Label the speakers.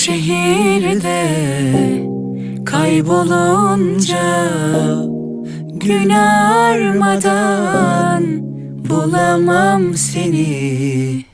Speaker 1: şehirde kaybolunca Gün armadan bulamam seni.